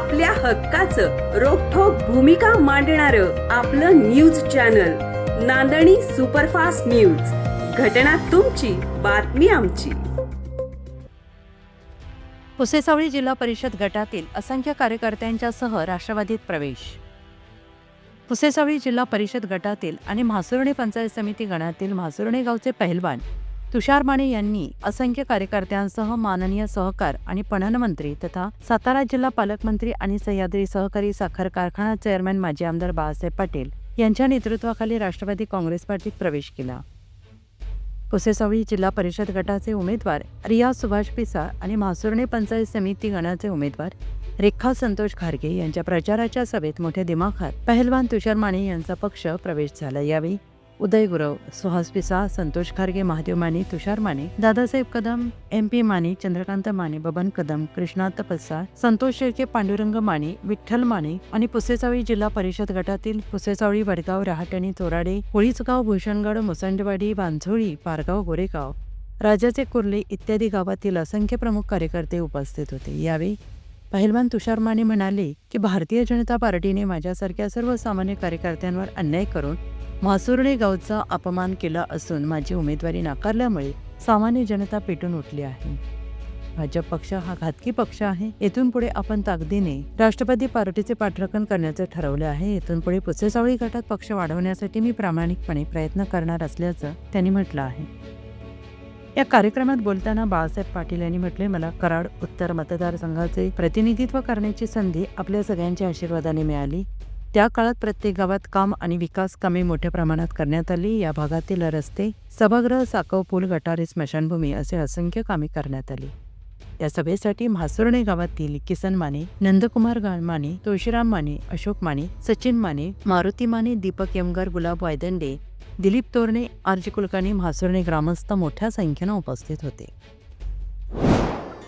आपल्या हक्काचं रोखोक भूमिका मांडणार आपलं news channel Nandani superfast news. घटना तुमची बातमी आमची. पुसेसावळी जिल्हा परिषद गटातील असंख्य कार्यकर्त्यांच्यासह राष्ट्रवादीत प्रवेश. पुसेसावळी जिल्हा परिषद गटातील आणि म्हासुर्णे पंचायत समिती गणातील म्हासुर्णे गावचे पहिलवान तुषार माने यांनी असंख्य कार्यकर्त्यांसह माननीय सहकार आणि पणन मंत्री तथा सातारा जिल्हा पालकमंत्री आणि सह्याद्री सहकारी साखर कारखाना चेअरमॅन माजी आमदार बाळासाहेब पाटील यांच्या नेतृत्वाखाली राष्ट्रवादी काँग्रेस पार्टीत प्रवेश केला. कुसेसावळी जिल्हा परिषद गटाचे उमेदवार रिया सुभाष पिसाळ आणि म्हासुर्णे पंचायत समिती गणाचे उमेदवार रेखा संतोष खारगे यांच्या प्रचाराच्या सभेत मोठ्या दिमाखात पहलवान तुषार माने यांचा पक्ष प्रवेश झाला. यावेळी उदय गुरव सुहास पिसा संतोष खारगे महादेव माने तुषार माने दादासाहेब कदम एम पी माने चंद्रकांत माने बबन कदम कृष्णात पसाळ संतोष शेळके पांडुरंग माने विठ्ठल माने आणि पुसेचावळी जिल्हा परिषद गटातील पुसेचावळी वडगाव रहाटणी चोराडे होळीचगाव भूषणगड मुसंडवाडी बांझोळी पारगाव गोरेगाव. राजाचे कुर्ले इत्यादी गावातील असंख्य प्रमुख कार्यकर्ते उपस्थित होते. यावेळी पहिलवान तुषार माने म्हणाले की भारतीय जनता पार्टीने माझ्यासारख्या सर्वसामान्य कार्यकर्त्यांवर अन्याय करून म्हासुर्णे गावचा अपमान केला असून माझी उमेदवारी नाकारल्यामुळे सामान्य जनता पेटून उठली आहे. भाजप पक्ष हा घातकी पक्ष आहे. येथून पुढे आपण ताकदीने राष्ट्रवादी पार्टीचे पाठराखण करण्याचे ठरवले आहे. येथून पुढे पुसेसावळी गटात पक्ष वाढवण्यासाठी मी प्रामाणिकपणे प्रयत्न करणार असल्याचं त्यांनी म्हटलं आहे. या कार्यक्रमात बोलताना बाळासाहेब पाटील यांनी म्हटले मला कराड उत्तर मतदारसंघाचे प्रतिनिधित्व करण्याची संधी आपल्या सगळ्यांच्या आशीर्वादाने मिळाली. त्या काळात प्रत्येक गावात काम आणि विकास कामे मोठ्या प्रमाणात करण्यात आली. या भागातील रस्ते सभागृह साकव पूल गटारे स्मशानभूमी असे असंख्य कामे करण्यात आली. या सभेसाठी म्हासुर्णे गावातील किसन माने नंदकुमार माने तुळशीराम माने अशोक माने सचिन माने मारुती माने दीपक यमगर गुलाब वायदंडे दिलीप तोरणे आरजी कुलकर्णी म्हासुर्णे ग्रामस्थ मोठ्या संख्येनं उपस्थित होते.